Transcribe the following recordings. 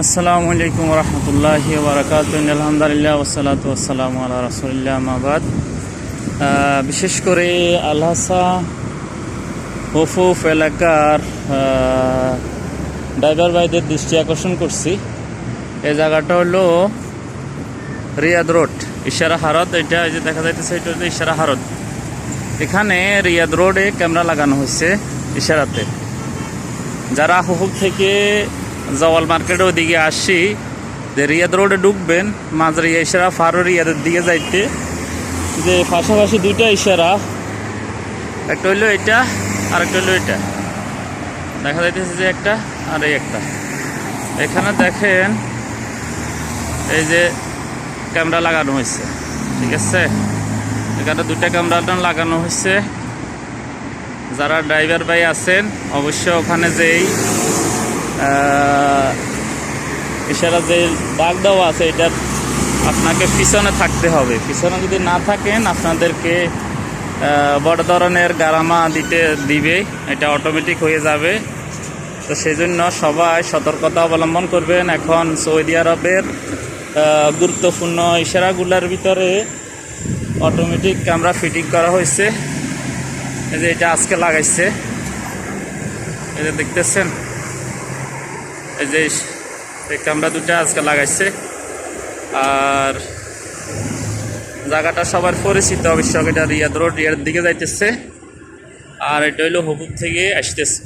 আসসালামু আলাইকুম রহমতুল্লাহ বারকাত আলহামদুলিল্লাহ ওসালাত ওসালাম আল্লাহ রসুলিল্লাহ মাবাদ বিশেষ করে আলহাসা হফুফ এলাকার ড্রাইভার ভাইদের দৃষ্টি আকর্ষণ করছি। এই জায়গাটা হলো রিয়াদ রোড, ইশারা হারত এটা যে দেখা যাইতেছে, এটা হচ্ছে ইশারা হারত এখানে রিয়াদ রোডে ক্যামেরা লাগানো হয়েছে ইশারাতে। যারা হুহুব থেকে জওয়াল মার্কেটের ওদিকে আসি যে রিয়াদ রোডে ঢুকবেন মাঝারি ইশারা, ফারো রিয়াদের দিকে যাইতে। যে পাশাপাশি দুইটা ইশারা, একটা হইল এটা আর একটা হইল এটা। দেখা যাইতেছে যে একটা আর এই একটা। এখানে দেখেন, এই যে ক্যামেরা লাগানো হয়েছে ঠিক আছে? এখানে দুইটা ক্যামেরা লাগানো হয়েছে যারা ড্রাইভার ভাই আছেন, অবশ্যই ওখানে যেই ইশারা যে দাগ দেওয়া আছে, এটা আপনাকে পিছনে থাকতে হবে। পিছনে যদি না থাকেন, আপনাদেরকে বড় ধরনের গারামা দিতে, দিবে। এটা অটোমেটিক হয়ে যাবে। তো সেই জন্য সবাই সতর্কতা অবলম্বন করবেন। এখন সৌদি আরবের গুরুত্বপূর্ণ ইশারাগুলোর ভিতরে অটোমেটিক ক্যামেরা ফিটিং করা হয়েছে। এই যে এটা আজকে লাগাইছে। যে দেখতেছেন? এই যে ক্যামেরা দুটো আজকে লাগাইছে। আর জায়গাটা সবার পরিচিত অবশ্য এটা রিয়াদ রোড রিয়াদ দিকে যাইতেছে। আর এটা হইল হবুব থেকে আসতেছে।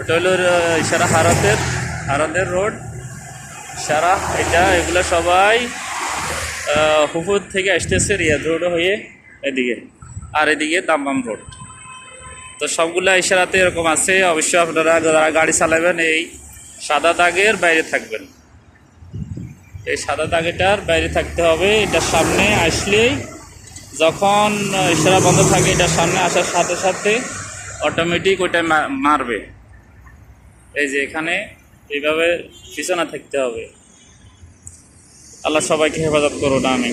এটা হইল ইশারা হারাতের হারাতের রোড। সারা এটা, এগুলো সবাই হুপুর থেকে আসতেছে রিয়াদ রোড হয়ে এদিকে। আর এদিকে দামবাম রোড। তো সবগুলো ইশারাতে এরকম আছে। অবশ্যই আপনারা যারা গাড়ি চালাবেন এই সাদা দাগের বাইরে থাকবেন। এই সাদা দাগেটার বাইরে থাকতে হবে এটার সামনে আসলেই যখন ইশারা বন্ধ থাকে এটার সামনে আসার সাথে সাথে অটোমেটিক ওইটা মারবে। এই যে এখানে এইভাবে পিছনে থাকতে হবে। আল্লাহ সবাইকে হেফাজত করুন আমি